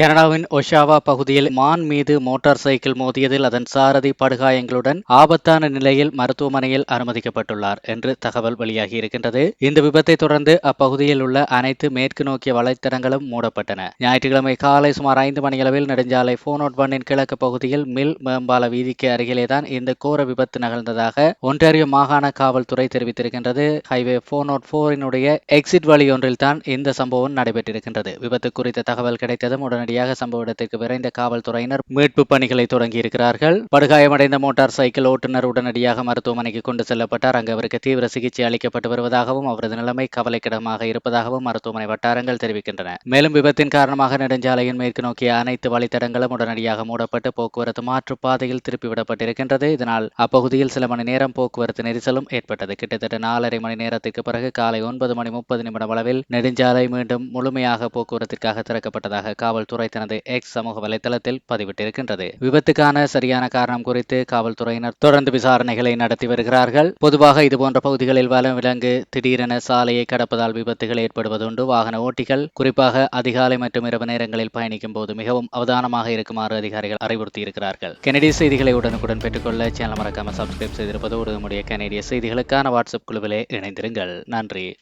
கனடாவின் ஒஷாவா பகுதியில் மான் மீது மோட்டார் சைக்கிள் மோதியதில் அதன் சாரதி படுகாயங்களுடன் ஆபத்தான நிலையில் மருத்துவமனையில் அனுமதிக்கப்பட்டுள்ளார் என்று தகவல் வெளியாகி இருக்கின்றது இந்த விபத்தை தொடர்ந்து அப்பகுதியில் உள்ள அனைத்து மேற்கு நோக்கிய வலைத்தடங்களும் மூடப்பட்டன. ஞாயிற்றுக்கிழமை காலை சுமார் ஐந்து மணியளவில் நெடுஞ்சாலை போனோட் ஒன்னின் கிழக்கு பகுதியில் மில் மேம்பால வீதிக்கு அருகிலேதான் இந்த கோர விபத்து நிகழ்ந்ததாக ஒன்றாரியோ மாகாண காவல்துறை தெரிவித்திருக்கின்றது. ஹைவே போனோட் போரினுடைய எக்ஸிட் வழி ஒன்றில்தான் இந்த சம்பவம் நடைபெற்றிருக்கின்றது. விபத்து குறித்த தகவல் கிடைத்ததும் உடனடியாக சம்பவ இடத்திற்கு விரைந்த காவல்துறையினர் மீட்பு பணிகளை தொடங்கியிருக்கிறார்கள். படுகாயமடைந்த மோட்டார் சைக்கிள் ஓட்டுநர் உடனடியாக மருத்துவமனைக்கு கொண்டு செல்லப்பட்டார். அங்கு அவருக்கு தீவிர சிகிச்சை அளிக்கப்பட்டு வருவதாகவும் அவரது நிலைமை கவலைக்கிடமாக இருப்பதாகவும் மருத்துவமனை வட்டாரங்கள் தெரிவிக்கின்றன. மேலும் விபத்தின் காரணமாக நெடுஞ்சாலையின் மேற்கு நோக்கிய அனைத்து வழித்தடங்களும் உடனடியாக மூடப்பட்டு போக்குவரத்து மாற்றுப்பாதையில் திருப்பிவிடப்பட்டிருக்கின்றது. இதனால் அப்பகுதியில் சில மணி நேரம் போக்குவரத்து நெரிசலும் ஏற்பட்டது. கிட்டத்தட்ட நாலரை மணி நேரத்துக்கு பிறகு காலை ஒன்பது மணி முப்பது நிமிடம் அளவில் நெடுஞ்சாலை மீண்டும் முழுமையாக போக்குவரத்திற்காக திறக்கப்பட்டதாக காவல்துறை தனது எக்ஸ் சமூக வலைதளத்தில் பதிவிட்டிருக்கின்றது. விபத்துக்கான சரியான காரணம் குறித்து காவல்துறையினர் தொடர்ந்து விசாரணைகளை நடத்தி வருகிறார்கள். பொதுவாக இதுபோன்ற பகுதிகளில் வலம் விலங்கு திடீரென சாலையை கடப்பதால் விபத்துகள் ஏற்படுவதுண்டு வாகன ஓட்டிகள் குறிப்பாக அதிகாலை மற்றும் இரவு நேரங்களில் பயணிக்கும் போது மிகவும் அவதானமாக இருக்குமாறு அதிகாரிகள் அறிவுறுத்தியிருக்கிறார்கள். கெனடிய செய்திகளை உடனுக்குடன் பெற்றுக்கொள்ள சேனல் மறக்காம சப்ஸ்கிரைப் செய்திருப்பதோடு நம்முடைய கனேடிய செய்திகளுக்கான வாட்ஸ்அப் குழுவிலே இணைந்திருங்கள். நன்றி.